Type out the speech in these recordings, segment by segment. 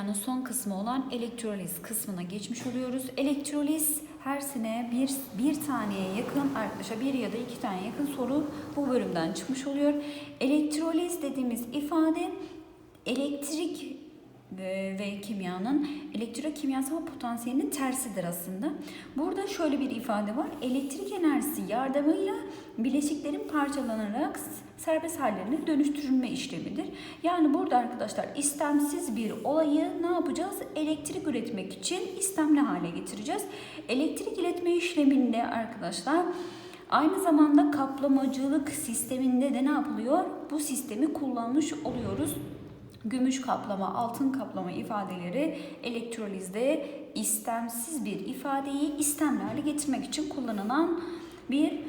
kimyanın son kısmı olan elektroliz kısmına geçmiş oluyoruz. Elektroliz her sene bir, bir taneye yakın arkadaşlar bir ya da iki tane yakın soru bu bölümden çıkmış oluyor. Elektroliz dediğimiz ifade elektrik ve, ve kimyanın elektrokimyasal potansiyelinin tersidir aslında. Burada şöyle bir ifade var. Elektrik enerjisi yardımıyla bileşiklerin parçalanarak serbest hallerine dönüştürülme işlemidir. Yani burada arkadaşlar istemsiz bir olayı ne yapacağız? Elektrik üretmek için istemli hale getireceğiz. Elektrik iletme işleminde arkadaşlar Aynı zamanda kaplamacılık sisteminde de ne yapılıyor? Bu sistemi kullanmış oluyoruz. Gümüş kaplama, altın kaplama ifadeleri elektrolizde istemsiz bir ifadeyi istemli hale getirmek için kullanılan bir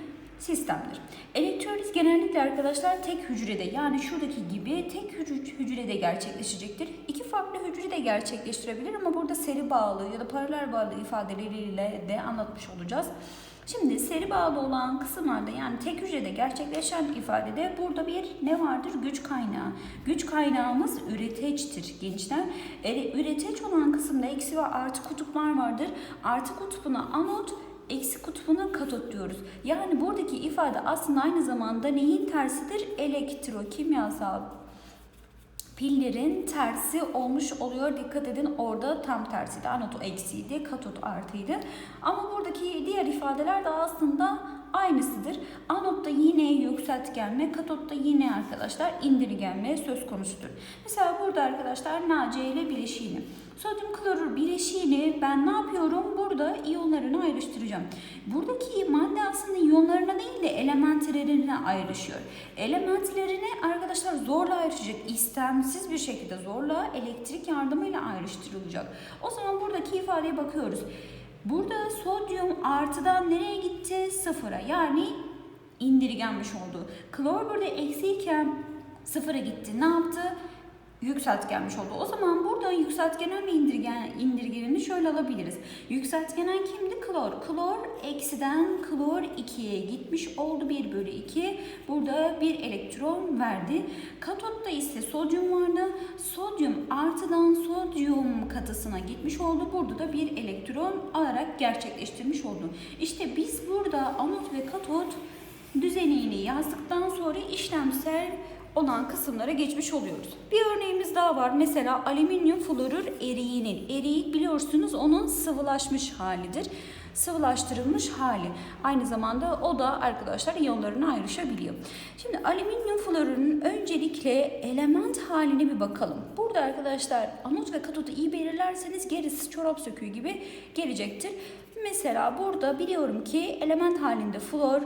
sistemdir. Elektroliz genellikle arkadaşlar tek hücrede yani şuradaki gibi tek hücrede gerçekleşecektir. İki farklı hücrede gerçekleştirebilir ama burada seri bağlı ya da paralel bağlı ifadeleriyle de anlatmış olacağız. Şimdi seri bağlı olan kısımlarda yani tek hücrede gerçekleşen ifadede burada bir ne vardır? Güç kaynağı. Güç kaynağımız üreteçtir gençler. E, üreteç olan kısımda eksi ve artı kutuplar vardır. Artı kutbuna anot, eksi kutbuna katot diyoruz. Yani buradaki ifade aslında aynı zamanda neyin tersidir? Elektrokimyasal pillerin tersi olmuş oluyor. Dikkat edin orada tam tersiydi. Anot eksiydi, katot artıydı. Ama buradaki diğer ifadeler de aslında aynısıdır. Anotta yine yükseltgenme, katotta yine arkadaşlar indirgenme söz konusudur. Mesela burada arkadaşlar NaCl bileşiğini. Sodyum klorür bileşiğini ben ne yapıyorum? Burada iyonlarını ayrıştıracağım. Buradaki madde aslında iyonlarına değil de elementlerine ayrışıyor. Elementlerini arkadaşlar zorla ayrışacak. istemsiz bir şekilde zorla elektrik yardımıyla ayrıştırılacak. O zaman buradaki ifadeye bakıyoruz. Burada sodyum artıdan nereye gitti? Sıfıra. Yani indirgenmiş oldu. Klor burada eksiyken sıfıra gitti. Ne yaptı? yükseltgenmiş oldu. O zaman burada yükseltgenen ve indirgen, indirgenini şöyle alabiliriz. Yükseltgenen kimdi? Klor. Klor eksiden klor 2'ye gitmiş oldu. 1 bölü 2. Burada bir elektron verdi. Katotta ise sodyum vardı. Sodyum artıdan sodyum katısına gitmiş oldu. Burada da bir elektron alarak gerçekleştirmiş oldu. İşte biz burada anot ve katot düzenini yazdıktan sonra işlemsel olan kısımlara geçmiş oluyoruz. Bir örneğimiz daha var. Mesela alüminyum florür eriğinin. Eriyik biliyorsunuz onun sıvılaşmış halidir. Sıvılaştırılmış hali. Aynı zamanda o da arkadaşlar iyonlarına ayrışabiliyor. Şimdi alüminyum florürün öncelikle element haline bir bakalım. Burada arkadaşlar anot ve katotu iyi belirlerseniz gerisi çorap söküğü gibi gelecektir. Mesela burada biliyorum ki element halinde flor,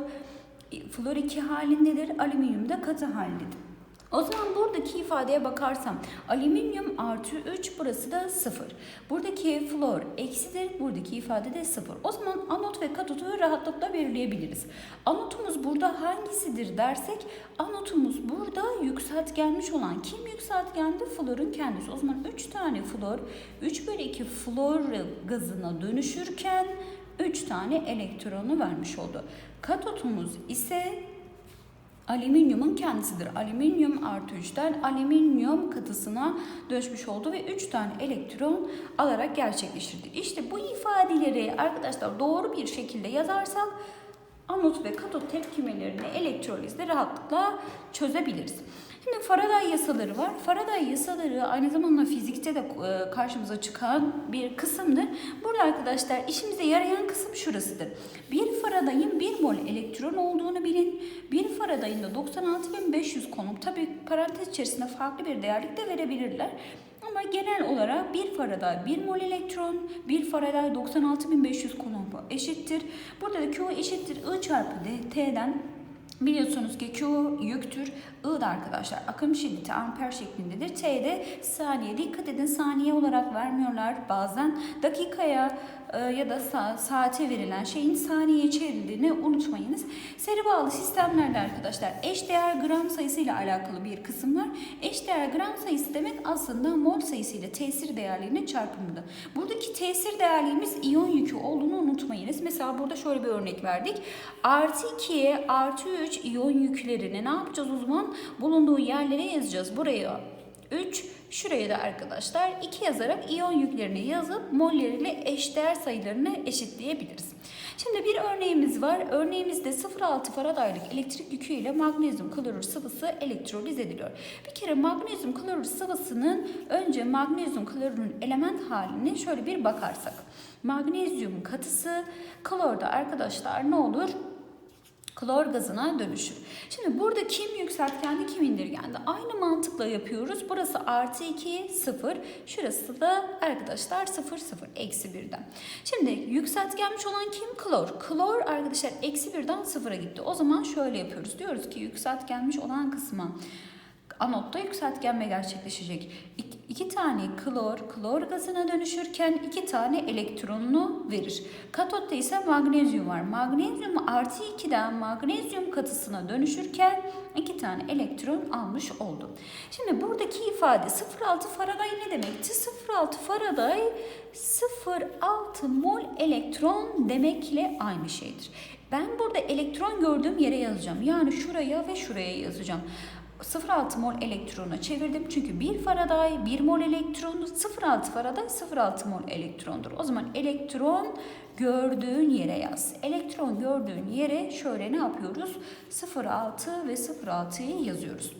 flor 2 halindedir, alüminyum da katı halindedir. O zaman buradaki ifadeye bakarsam alüminyum artı 3 burası da 0. Buradaki flor eksidir. Buradaki ifade de 0. O zaman anot ve katotu rahatlıkla belirleyebiliriz. Anotumuz burada hangisidir dersek anotumuz burada yükseltgenmiş olan kim yükseltgendi? Florun kendisi. O zaman 3 tane flor 3 bölü 2 flor gazına dönüşürken 3 tane elektronu vermiş oldu. Katotumuz ise alüminyumun kendisidir. Alüminyum artı 3'ten alüminyum katısına dönüşmüş oldu ve 3 tane elektron alarak gerçekleştirdi. İşte bu ifadeleri arkadaşlar doğru bir şekilde yazarsak anot ve katot tepkimelerini elektrolizde rahatlıkla çözebiliriz. Şimdi Faraday yasaları var. Faraday yasaları aynı zamanda fizikte de e, karşımıza çıkan bir kısımdır. Burada arkadaşlar işimize yarayan kısım şurasıdır. Bir Faraday'ın 1 mol elektron olduğunu bilin. Bir Faraday'ın da 96.500 konum. Tabi parantez içerisinde farklı bir değerlik de verebilirler. Genel olarak bir Faraday 1 mol elektron, bir Faraday 96.500 konum eşittir. Burada da Q eşittir I çarpı D, T'den Biliyorsunuz ki Q yüktür. I da arkadaşlar akım şiddeti amper şeklindedir. T de saniye. Dikkat edin saniye olarak vermiyorlar bazen. Dakikaya e, ya da sa saate verilen şeyin saniyeye çevrildiğini unutmayınız. Seri bağlı sistemlerde arkadaşlar eşdeğer gram sayısı ile alakalı bir kısım var. Eşdeğer gram sayısı demek aslında mol sayısı ile tesir değerlerinin çarpımıdır. Buradaki tesir değerliğimiz iyon yükü olduğunu unutmayınız. Mesela burada şöyle bir örnek verdik. Artı 2'ye artı 3 iyon yüklerini ne yapacağız o zaman? Bulunduğu yerlere yazacağız. Buraya 3. Şuraya da arkadaşlar 2 yazarak iyon yüklerini yazıp molleriyle eşdeğer sayılarını eşitleyebiliriz. Şimdi bir örneğimiz var. Örneğimizde 0,6 Faradaylık elektrik yüküyle magnezyum klorür sıvısı elektroliz ediliyor. Bir kere magnezyum klorür sıvısının önce magnezyum klorürün element haline şöyle bir bakarsak. Magnezyum katısı klorda arkadaşlar ne olur? Klor gazına dönüşür. Şimdi burada kim yükseltgendi kim indirgendi? Aynı mantıkla yapıyoruz. Burası artı 2 0. Şurası da arkadaşlar 0 0 eksi 1'den. Şimdi yükseltgenmiş olan kim? Klor. Klor arkadaşlar eksi 1'den 0'a gitti. O zaman şöyle yapıyoruz. Diyoruz ki yükseltgenmiş olan kısma anotta yükseltgenme gerçekleşecek. İki, iki tane klor, klor gazına dönüşürken iki tane elektronunu verir. Katotta ise magnezyum var. Magnezyum artı 2'den magnezyum katısına dönüşürken iki tane elektron almış oldu. Şimdi buradaki ifade 0,6 Faraday ne demekti? 0,6 Faraday 0,6 mol elektron demekle aynı şeydir. Ben burada elektron gördüğüm yere yazacağım. Yani şuraya ve şuraya yazacağım. 0,6 mol elektrona çevirdim. Çünkü 1 Faraday 1 mol elektron, 0,6 Faraday 0,6 mol elektrondur. O zaman elektron gördüğün yere yaz. Elektron gördüğün yere şöyle ne yapıyoruz? 0,6 ve 0,6'yı yazıyoruz.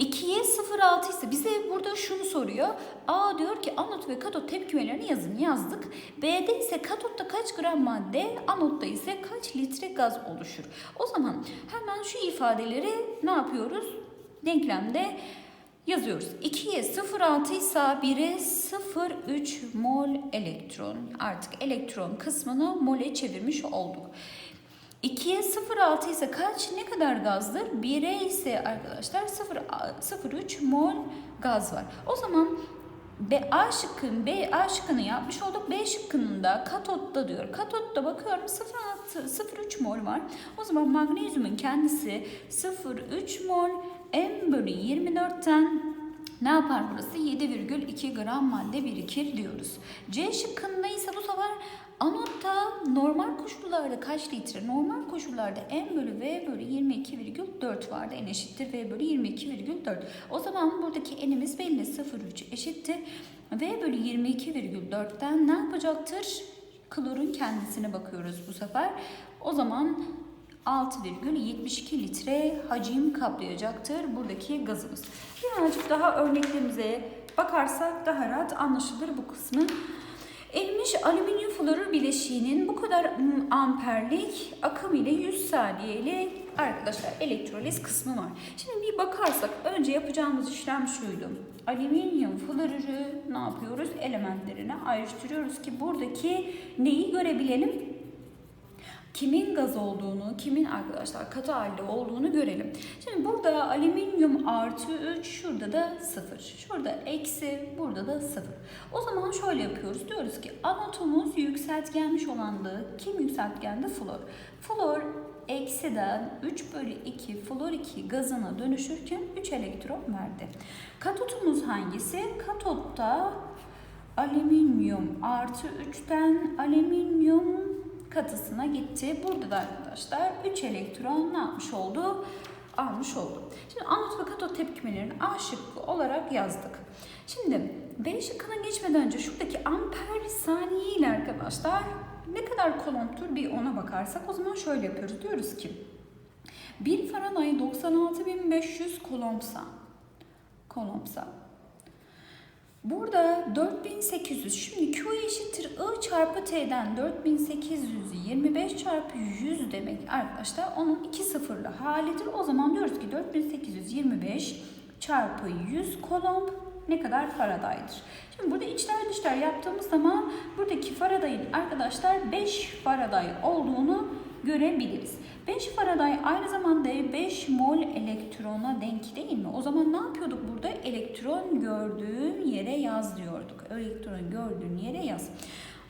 2'ye 0,6 ise bize burada şunu soruyor. A diyor ki anot ve katot tepkimelerini yazın. Yazdık. B'de ise katotta kaç gram madde, anotta ise kaç litre gaz oluşur. O zaman hemen şu ifadeleri ne yapıyoruz? Denklemde yazıyoruz. 2'ye 0,6 ise 1'e 0,3 mol elektron. Artık elektron kısmını mole çevirmiş olduk. 2'ye 0,6 ise kaç? Ne kadar gazdır? 1'e ise arkadaşlar 0,3 mol gaz var. O zaman B A şıkkın B A şıkkını yapmış olduk. B şıkkının da katotta diyor. Katotta bakıyorum 0,6 0,3 mol var. O zaman magnezyumun kendisi 0,3 mol M bölü 24'ten ne yapar burası? 7,2 gram madde birikir diyoruz. C şıkkında ise bu sefer anotta normal koşullarda kaç litre? Normal koşullarda M bölü V bölü 22,4 vardı. N eşittir V bölü 22,4. O zaman buradaki N'imiz belli 0,3 eşittir. V bölü 22,4'ten ne yapacaktır? Klorun kendisine bakıyoruz bu sefer. O zaman 6,72 litre hacim kaplayacaktır buradaki gazımız. Birazcık daha örneklerimize bakarsak daha rahat anlaşılır bu kısmı. Erimiş alüminyum florür bileşiğinin bu kadar amperlik akım ile 100 saniyeyle arkadaşlar elektroliz kısmı var. Şimdi bir bakarsak önce yapacağımız işlem şuydu. Alüminyum florürü ne yapıyoruz? Elementlerine ayrıştırıyoruz ki buradaki neyi görebilelim? Kimin gaz olduğunu, kimin arkadaşlar katı halde olduğunu görelim. Şimdi burada alüminyum artı 3, şurada da 0. Şurada eksi, burada da 0. O zaman şöyle yapıyoruz. Diyoruz ki anotumuz yükseltgenmiş olandı. Kim yükseltgendi? Flor. Flor eksiden 3 bölü 2 flor 2 gazına dönüşürken 3 elektron verdi. Katotumuz hangisi? Katotta alüminyum artı 3'ten alüminyum katısına gitti. Burada da arkadaşlar 3 elektron ne yapmış oldu? Almış oldu. Şimdi anot ve katot tepkimelerini A şıkkı olarak yazdık. Şimdi B şıkkına geçmeden önce şuradaki amper saniye ile arkadaşlar ne kadar kolomptur bir ona bakarsak o zaman şöyle yapıyoruz. Diyoruz ki 1 Faraday 96500 kolompsa kolompsa Burada 4800 şimdi Q eşittir I çarpı T'den 4825 çarpı 100 demek arkadaşlar onun iki sıfırlı halidir. O zaman diyoruz ki 4825 çarpı 100 kolomb ne kadar Faraday'dır. Şimdi burada içler dışlar yaptığımız zaman buradaki Faraday'ın arkadaşlar 5 Faraday olduğunu görebiliriz. 5 Faraday aynı zamanda 5 mol elektrona denk değil mi? O zaman ne yapıyorduk burada? Elektron gördüğün yere yaz diyorduk. Elektron gördüğün yere yaz.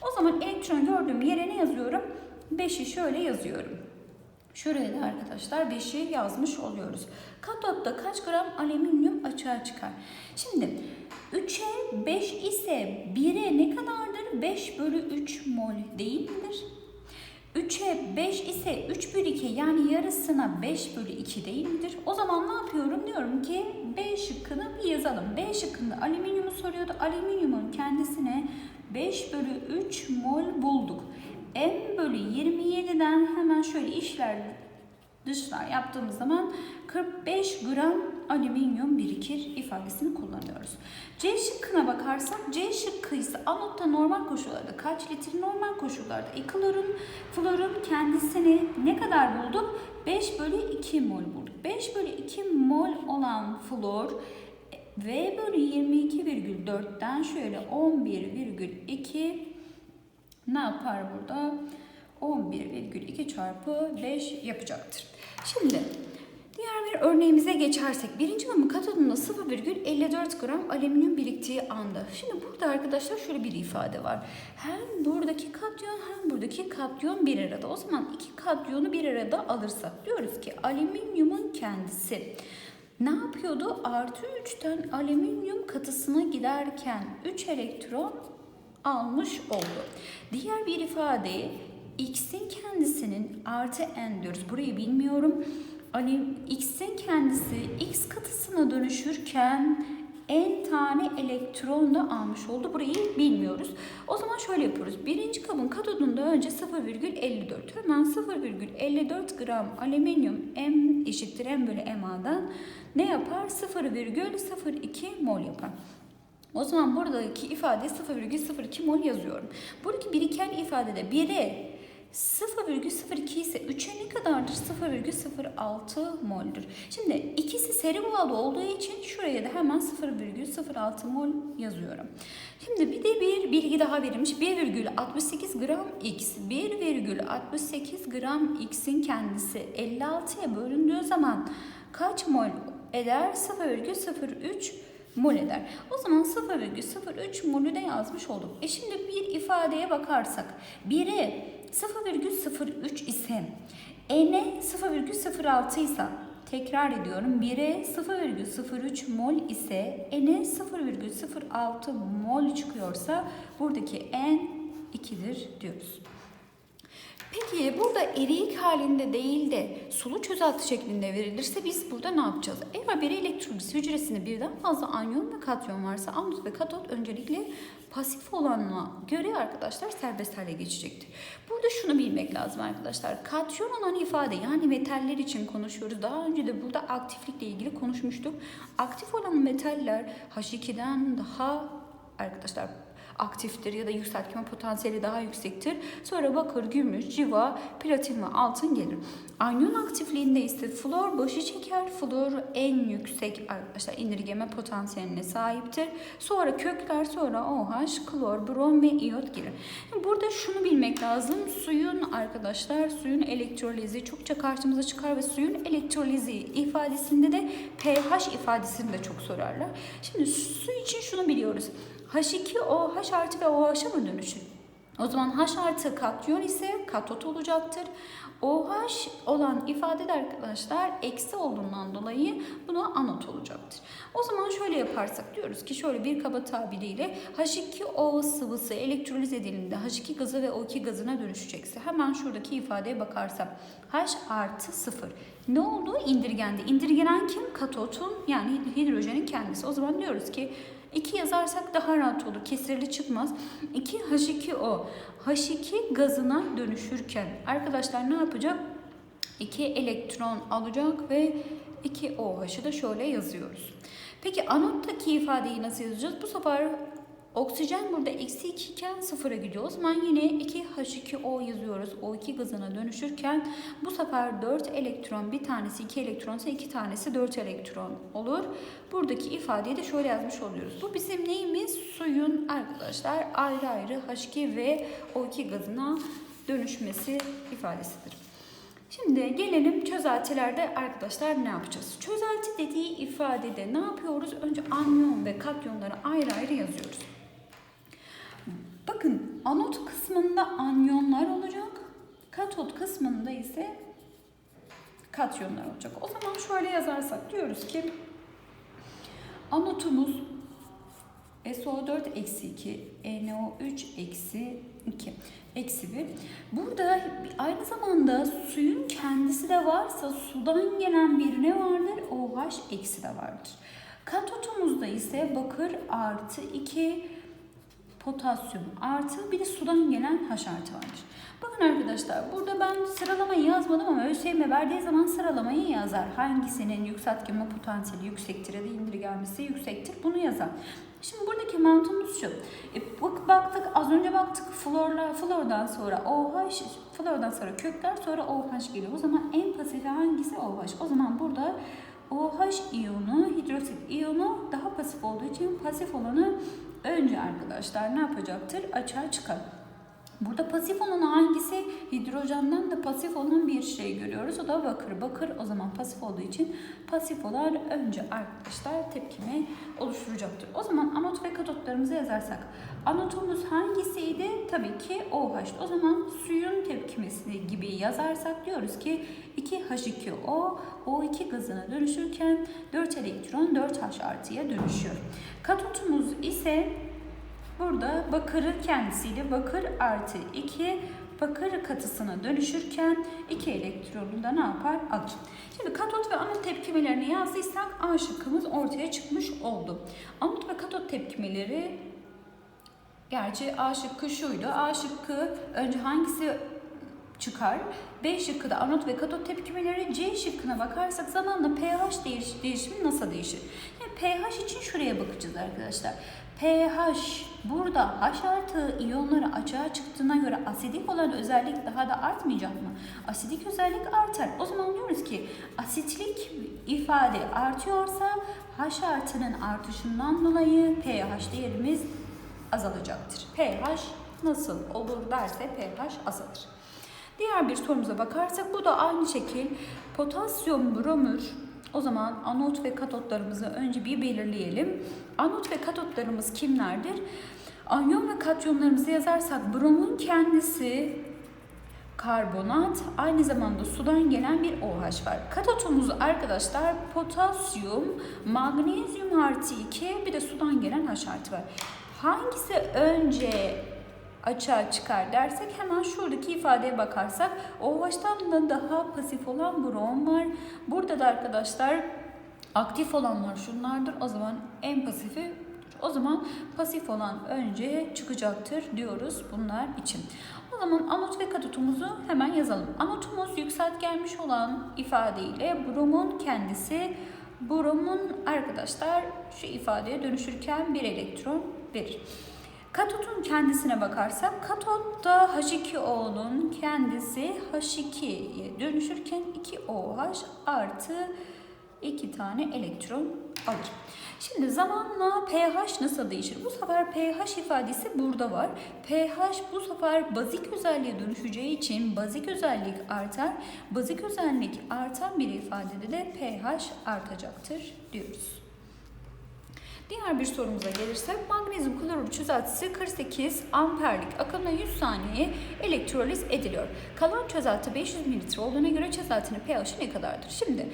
O zaman elektron gördüğüm yere ne yazıyorum? 5'i şöyle yazıyorum. Şuraya da arkadaşlar 5'i yazmış oluyoruz. Katotta kaç gram alüminyum açığa çıkar? Şimdi 3'e 5 ise 1'e ne kadardır? 5 bölü 3 mol değil midir? 3'e 5 ise 3 bölü 2 yani yarısına 5 bölü 2 değil midir? O zaman ne yapıyorum? Diyorum ki B şıkkını bir yazalım. B şıkkında alüminyumu soruyordu. Alüminyumun kendisine 5 bölü 3 mol bulduk. M bölü 27'den hemen şöyle işler dışlar yaptığımız zaman 45 gram alüminyum birikir ifadesini kullanıyoruz. C şıkkına bakarsak C şıkkı ise anotta normal koşullarda kaç litre normal koşullarda e, klorun, florun kendisini ne kadar bulduk? 5 bölü 2 mol bulduk. 5 bölü 2 mol olan flor V bölü 22,4'ten şöyle 11,2 ne yapar burada? 11,2 çarpı 5 yapacaktır. Şimdi diğer bir örneğimize geçersek birinci mumun katodunda 0,54 gram alüminyum biriktiği anda. Şimdi burada arkadaşlar şöyle bir ifade var. Hem buradaki katyon hem buradaki katyon bir arada. O zaman iki katyonu bir arada alırsak diyoruz ki alüminyumun kendisi ne yapıyordu? Artı 3'ten alüminyum katısına giderken 3 elektron almış oldu. Diğer bir ifadeyi x'in kendisinin artı n diyoruz. Burayı bilmiyorum. Hani x'in kendisi x katısına dönüşürken n tane elektron da almış oldu. Burayı bilmiyoruz. O zaman şöyle yapıyoruz. Birinci kabın katodunda önce 0,54. Hemen 0,54 gram alüminyum m eşittir m bölü ma'dan ne yapar? 0,02 mol yapar. O zaman buradaki ifade 0,02 mol yazıyorum. Buradaki biriken ifadede 1'e 0,02 ise 3'e ne kadardır? 0,06 mol'dür. Şimdi ikisi seri bağlı olduğu için şuraya da hemen 0,06 mol yazıyorum. Şimdi bir de bir bilgi daha verilmiş. 1,68 gram x. 1,68 gram x'in kendisi 56'ya bölündüğü zaman kaç mol eder? 0,03 mol eder. O zaman 0,03 molü de yazmış olduk. E şimdi bir ifadeye bakarsak 1'e 0,03 ise n'e 0,06 ise tekrar ediyorum 1'e 0,03 mol ise n'e 0,06 mol çıkıyorsa buradaki n 2'dir diyoruz. Peki burada eriyik halinde değil de sulu çözelti şeklinde verilirse biz burada ne yapacağız? Eğer bir elektroliz hücresinde birden fazla anyon ve katyon varsa anot ve katot öncelikle pasif olanına göre arkadaşlar serbest hale geçecektir. Burada şunu bilmek lazım arkadaşlar. Katyon olan ifade yani metaller için konuşuyoruz. Daha önce de burada aktiflikle ilgili konuşmuştuk. Aktif olan metaller H2'den daha arkadaşlar aktiftir ya da yükseltme potansiyeli daha yüksektir. Sonra bakır, gümüş, civa, platin ve altın gelir. Anyon aktifliğinde ise flor başı çeker. Flor en yüksek arkadaşlar indirgeme potansiyeline sahiptir. Sonra kökler, sonra OH, klor, brom ve iyot girer. Burada şunu bilmek lazım. Suyun arkadaşlar suyun elektrolizi çokça karşımıza çıkar ve suyun elektrolizi ifadesinde de pH ifadesini de çok sorarlar. Şimdi su için şunu biliyoruz. H2O H artı ve OH'a mı dönüşür? O zaman H artı katyon ise katot olacaktır. OH olan ifade de arkadaşlar eksi olduğundan dolayı buna anot olacaktır. O zaman şöyle yaparsak diyoruz ki şöyle bir kaba tabiriyle H2O sıvısı elektroliz edildiğinde H2 gazı ve O2 gazına dönüşecekse hemen şuradaki ifadeye bakarsam H artı 0. Ne oldu? İndirgendi. İndirgenen kim? Katotun yani hidrojenin kendisi. O zaman diyoruz ki 2 yazarsak daha rahat olur. Kesirli çıkmaz. 2 H2O. H2 gazına dönüşürken arkadaşlar ne yapacak? 2 elektron alacak ve 2 OH'ı da şöyle yazıyoruz. Peki anottaki ifadeyi nasıl yazacağız? Bu sefer Oksijen burada eksi 2 iken sıfıra gidiyor. O zaman yine 2H2O yazıyoruz. O2 gazına dönüşürken bu sefer 4 elektron bir tanesi 2 elektronsa iki tanesi 4 elektron olur. Buradaki ifadeyi de şöyle yazmış oluyoruz. Bu bizim neyimiz? Suyun arkadaşlar ayrı ayrı H2 ve O2 gazına dönüşmesi ifadesidir. Şimdi gelelim çözeltilerde arkadaşlar ne yapacağız? Çözelti dediği ifadede ne yapıyoruz? Önce anyon ve katyonları ayrı ayrı yazıyoruz. Kısmında anyonlar olacak. Katot kısmında ise katyonlar olacak. O zaman şöyle yazarsak diyoruz ki anotumuz SO4 eksi 2, NO3 eksi 2. Eksi 1. Burada aynı zamanda suyun kendisi de varsa sudan gelen bir ne vardır? OH eksi de vardır. Katotumuzda ise bakır artı 2 potasyum artı bir de sudan gelen H artı vardır. Bakın arkadaşlar burada ben sıralamayı yazmadım ama ÖSYM verdiği zaman sıralamayı yazar. Hangisinin yükseltgenme potansiyeli yüksektir ya da indirgenmesi yüksektir bunu yazar. Şimdi buradaki mantığımız şu. E, bak, baktık az önce baktık florlar, flordan sonra OH, flordan sonra kökler sonra OH geliyor. O zaman en pasifi hangisi OH? O zaman burada OH iyonu, hidroksit iyonu daha pasif olduğu için pasif olanı önce arkadaşlar ne yapacaktır? Açığa çıkar. Burada pasif olan hangisi? Hidrojenden de pasif olan bir şey görüyoruz. O da bakır. Bakır o zaman pasif olduğu için pasif olan önce arkadaşlar tepkimi oluşturacaktır. O zaman anot ve katotlarımızı yazarsak. Anotumuz hangisiydi? Tabii ki OH. O zaman suyun tepkimesi gibi yazarsak diyoruz ki 2H2O O2 gazına dönüşürken 4 elektron 4H artıya dönüşüyor. Katotumuz ise Burada bakırı kendisiyle bakır artı 2 bakır katısına dönüşürken 2 elektronu da ne yapar? Alır. Şimdi katot ve anot tepkimelerini yazdıysak A şıkkımız ortaya çıkmış oldu. Anot ve katot tepkimeleri gerçi A şıkkı şuydu. A şıkkı önce hangisi çıkar? B şıkkı da anot ve katot tepkimeleri. C şıkkına bakarsak zamanla pH değiş değişimi nasıl değişir? Yani pH için şuraya bakacağız arkadaşlar pH burada H artı iyonları açığa çıktığına göre asidik olan özellik daha da artmayacak mı? Asidik özellik artar. O zaman diyoruz ki asitlik ifade artıyorsa H artının artışından dolayı pH değerimiz azalacaktır. pH nasıl olur derse pH azalır. Diğer bir sorumuza bakarsak bu da aynı şekil potasyum bromür o zaman anot ve katotlarımızı önce bir belirleyelim. Anot ve katotlarımız kimlerdir? Anyon ve katyonlarımızı yazarsak bromun kendisi karbonat, aynı zamanda sudan gelen bir OH var. Katotumuz arkadaşlar potasyum, magnezyum artı 2 bir de sudan gelen H artı var. Hangisi önce açığa çıkar dersek hemen şuradaki ifadeye bakarsak OH'tan da daha pasif olan brom var. Burada da arkadaşlar aktif olanlar şunlardır. O zaman en pasifi o zaman pasif olan önce çıkacaktır diyoruz bunlar için. O zaman anot ve katotumuzu hemen yazalım. Anotumuz yükselt gelmiş olan ifadeyle bromun kendisi bromun arkadaşlar şu ifadeye dönüşürken bir elektron verir. Katotun kendisine bakarsak katotta H2O'nun kendisi H2'ye dönüşürken 2OH artı 2 tane elektron alır. Şimdi zamanla pH nasıl değişir? Bu sefer pH ifadesi burada var. pH bu sefer bazik özelliğe dönüşeceği için bazik özellik artar. Bazik özellik artan bir ifadede de pH artacaktır diyoruz. Diğer bir sorumuza gelirsek magnezyum klorür çözeltisi 48 amperlik akımla 100 saniye elektroliz ediliyor. Kalan çözelti 500 mililitre olduğuna göre çözeltinin pH'i ne kadardır? Şimdi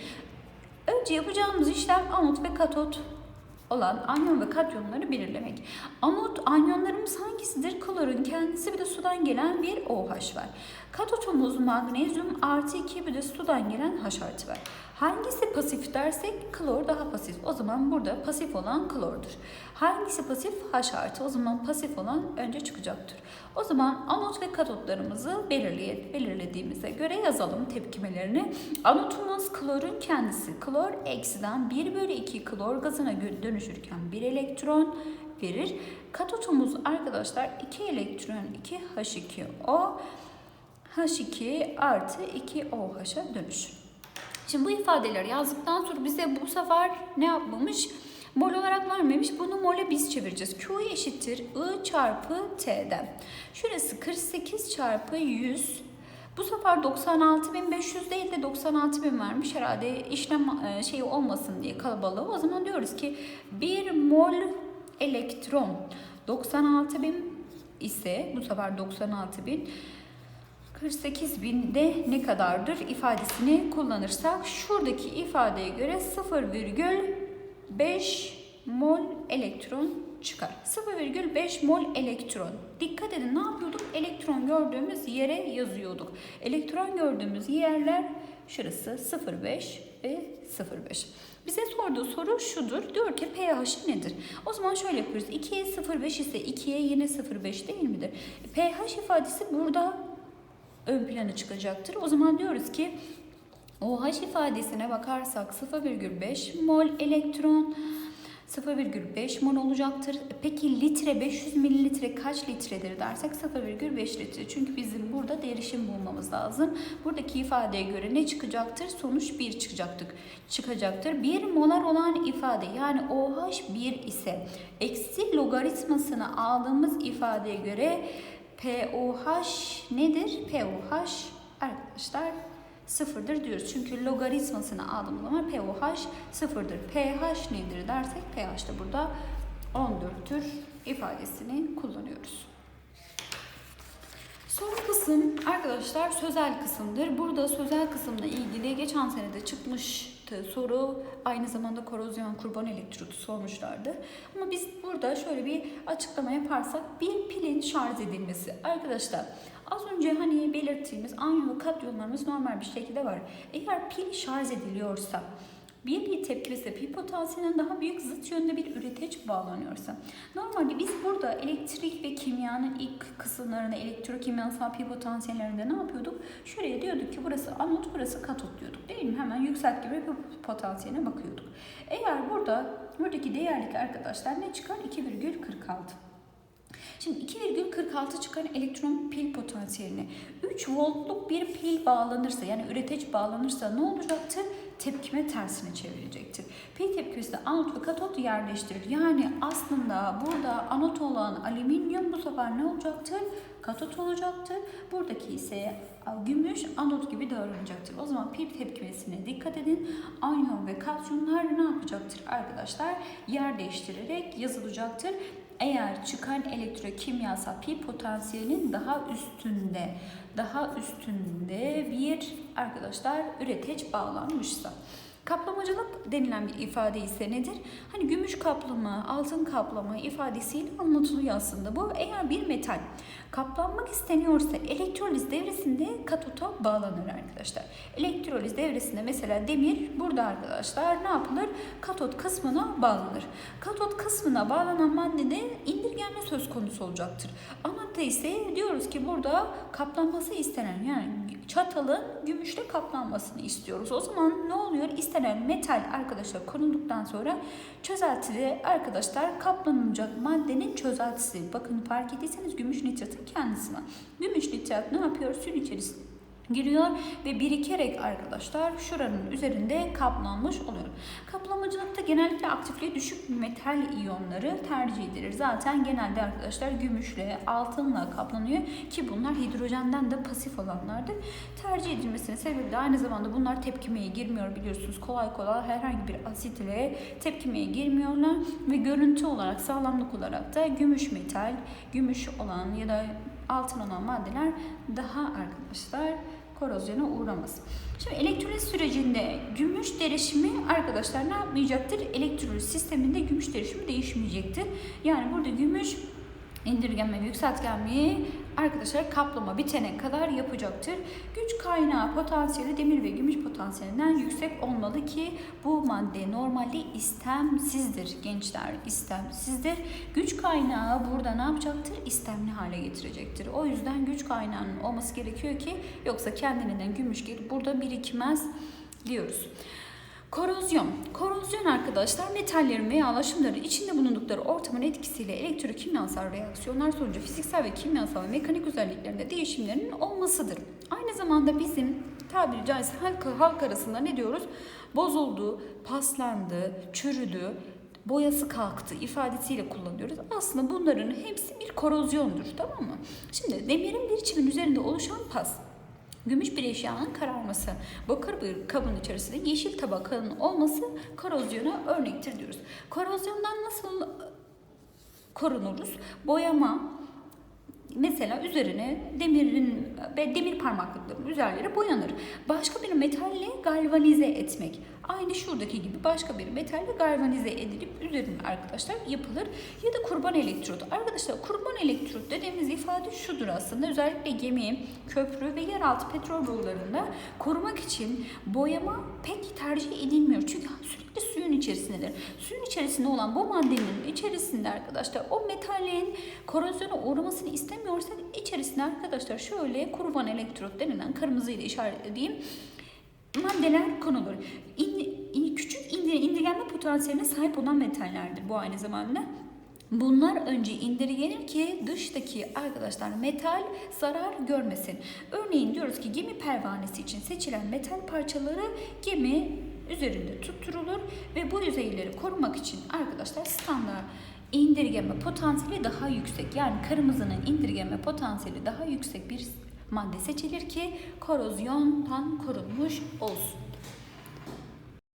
önce yapacağımız işlem anot ve katot olan anyon ve katyonları belirlemek. Anot anyonlarımız hangisidir? Klorun kendisi bir de sudan gelen bir OH var. Katotumuz magnezyum artı 2 bir de sudan gelen H artı var. Hangisi pasif dersek klor daha pasif. O zaman burada pasif olan klordur. Hangisi pasif? H artı. O zaman pasif olan önce çıkacaktır. O zaman anot ve katotlarımızı belirleyelim. Belirlediğimize göre yazalım tepkimelerini. Anotumuz klorun kendisi. Klor eksiden 1 bölü 2 klor gazına dönüşürken 1 elektron verir. Katotumuz arkadaşlar 2 elektron 2 H2O H2 artı 2 OH'a dönüşür. Şimdi bu ifadeleri yazdıktan sonra bize bu sefer ne yapmamış? Mol olarak vermemiş. Bunu mole biz çevireceğiz. Q eşittir I çarpı T'den. Şurası 48 çarpı 100. Bu sefer 96.500 değil de 96.000 vermiş. Herhalde işlem e, şeyi olmasın diye kalabalığı. O zaman diyoruz ki 1 mol elektron 96.000 ise bu sefer 96.000 48 binde ne kadardır ifadesini kullanırsak şuradaki ifadeye göre 0,5 mol elektron çıkar. 0,5 mol elektron. Dikkat edin ne yapıyorduk? Elektron gördüğümüz yere yazıyorduk. Elektron gördüğümüz yerler şurası 0,5 ve 0,5. Bize sorduğu soru şudur. Diyor ki pH nedir? O zaman şöyle yapıyoruz. 2'ye 0,5 ise 2'ye yine 0,5 değil midir? pH ifadesi burada ön plana çıkacaktır. O zaman diyoruz ki OH ifadesine bakarsak 0,5 mol elektron 0,5 mol olacaktır. Peki litre 500 mililitre kaç litredir dersek 0,5 litre. Çünkü bizim burada derişim bulmamız lazım. Buradaki ifadeye göre ne çıkacaktır? Sonuç 1 çıkacaktır. Çıkacaktır. 1 molar olan ifade yani OH 1 ise eksi logaritmasını aldığımız ifadeye göre POH nedir? POH arkadaşlar sıfırdır diyoruz. Çünkü logaritmasını aldığımız zaman pOH sıfırdır. pH nedir dersek pH de burada 14'tür ifadesini kullanıyoruz. Son kısım arkadaşlar sözel kısımdır. Burada sözel kısımla ilgili geçen senede çıkmıştı soru. Aynı zamanda korozyon kurban elektrodu sormuşlardı. Ama biz burada şöyle bir açıklama yaparsak bir pilin şarj edilmesi. Arkadaşlar az önce hani belirttiğimiz anyon katyonlarımız normal bir şekilde var. Eğer pil şarj ediliyorsa bir bir tepkimesi pi potansiyelinden daha büyük zıt yönde bir üreteç bağlanıyorsa. Normalde biz burada elektrik ve kimyanın ilk kısımlarında elektrokimyasal pi potansiyellerinde ne yapıyorduk? Şuraya diyorduk ki burası anot, burası katot diyorduk değil mi? Hemen yükseltge ve pi potansiyeline bakıyorduk. Eğer burada buradaki değerlik arkadaşlar ne çıkar? 2,46. Şimdi 2,46 çıkan elektron pil potansiyeline 3 voltluk bir pil bağlanırsa yani üreteç bağlanırsa ne olacaktır? Tepkime tersine çevirecektir. Pil tepkimesi anot ve katot yerleştirir. Yani aslında burada anot olan alüminyum bu sefer ne olacaktır? Katot olacaktır. Buradaki ise gümüş anot gibi davranacaktır. O zaman pil tepkimesine dikkat edin. Anyon ve kalsiyumlar ne yapacaktır arkadaşlar? Yer değiştirerek yazılacaktır eğer çıkan elektrokimyasal pi potansiyelinin daha üstünde daha üstünde bir arkadaşlar üreteç bağlanmışsa. Kaplamacılık denilen bir ifade ise nedir? Hani gümüş kaplama, altın kaplama ifadesiyle anlatılıyor aslında. Bu eğer bir metal kaplanmak isteniyorsa elektroliz devresinde katota bağlanır arkadaşlar. Elektroliz devresinde mesela demir burada arkadaşlar ne yapılır? Katot kısmına bağlanır. Katot kısmına bağlanan maddede indirgenme söz konusu olacaktır. Anahtar ise diyoruz ki burada kaplanması istenen yani çatalın gümüşle kaplanmasını istiyoruz. O zaman ne oluyor? İstenen metal arkadaşlar konulduktan sonra çözeltide arkadaşlar kaplanılacak maddenin çözeltisi. Bakın fark ettiyseniz gümüş nitratın kendisine. Gümüş nitrat ne yapıyor? Suyun içerisinde giriyor ve birikerek arkadaşlar şuranın üzerinde kaplanmış oluyor. Kaplamacılıkta genellikle aktifliği düşük metal iyonları tercih edilir. Zaten genelde arkadaşlar gümüşle, altınla kaplanıyor ki bunlar hidrojenden de pasif olanlardır. Tercih edilmesinin sebebi de aynı zamanda bunlar tepkimeye girmiyor biliyorsunuz. Kolay kolay herhangi bir asit ile tepkimeye girmiyorlar ve görüntü olarak, sağlamlık olarak da gümüş metal, gümüş olan ya da altın olan maddeler daha arkadaşlar korozyona uğramaz. Şimdi elektroliz sürecinde gümüş derişimi arkadaşlar ne yapmayacaktır? Elektroliz sisteminde gümüş derişimi değişmeyecektir. Yani burada gümüş indirgenme ve yükseltgenmeyi arkadaşlar kaplama bitene kadar yapacaktır. Güç kaynağı potansiyeli demir ve gümüş potansiyelinden yüksek olmalı ki bu madde normalde istemsizdir gençler istemsizdir. Güç kaynağı burada ne yapacaktır? İstemli hale getirecektir. O yüzden güç kaynağının olması gerekiyor ki yoksa kendiliğinden gümüş gelip burada birikmez diyoruz. Korozyon. Korozyon arkadaşlar metallerin veya alaşımların içinde bulundukları ortamın etkisiyle elektrokimyasal reaksiyonlar sonucu fiziksel ve kimyasal ve mekanik özelliklerinde değişimlerin olmasıdır. Aynı zamanda bizim tabiri caizse halk, halk arasında ne diyoruz? Bozuldu, paslandı, çürüdü, boyası kalktı ifadesiyle kullanıyoruz. Aslında bunların hepsi bir korozyondur tamam mı? Şimdi demirin bir çimin üzerinde oluşan pas Gümüş bir eşyanın kararması, bakır bir kabın içerisinde yeşil tabakanın olması korozyona örnektir diyoruz. Korozyondan nasıl korunuruz? Boyama, mesela üzerine demirin ve demir parmaklıkların üzerleri boyanır. Başka bir metalle galvanize etmek. Aynı şuradaki gibi başka bir metalle galvanize edilip üzerine arkadaşlar yapılır. Ya da kurban elektrot. Arkadaşlar kurban elektrot dediğimiz ifade şudur aslında. Özellikle gemi, köprü ve yeraltı petrol borularında korumak için boyama pek tercih edilmiyor. Çünkü sürekli suyun içerisindedir. Suyun içerisinde olan bu maddenin içerisinde arkadaşlar o metalin korozyona uğramasını istemiyorsak içerisine arkadaşlar şöyle kurban elektrot denilen kırmızı ile işaretlediğim maddeler konulur. İn, in- küçük indi- indirgenme potansiyeline sahip olan metallerdir bu aynı zamanda. Bunlar önce indirgenir ki dıştaki arkadaşlar metal zarar görmesin. Örneğin diyoruz ki gemi pervanesi için seçilen metal parçaları gemi üzerinde tutturulur ve bu yüzeyleri korumak için arkadaşlar standart indirgeme potansiyeli daha yüksek. Yani kırmızının indirgeme potansiyeli daha yüksek bir madde seçilir ki korozyondan korunmuş olsun.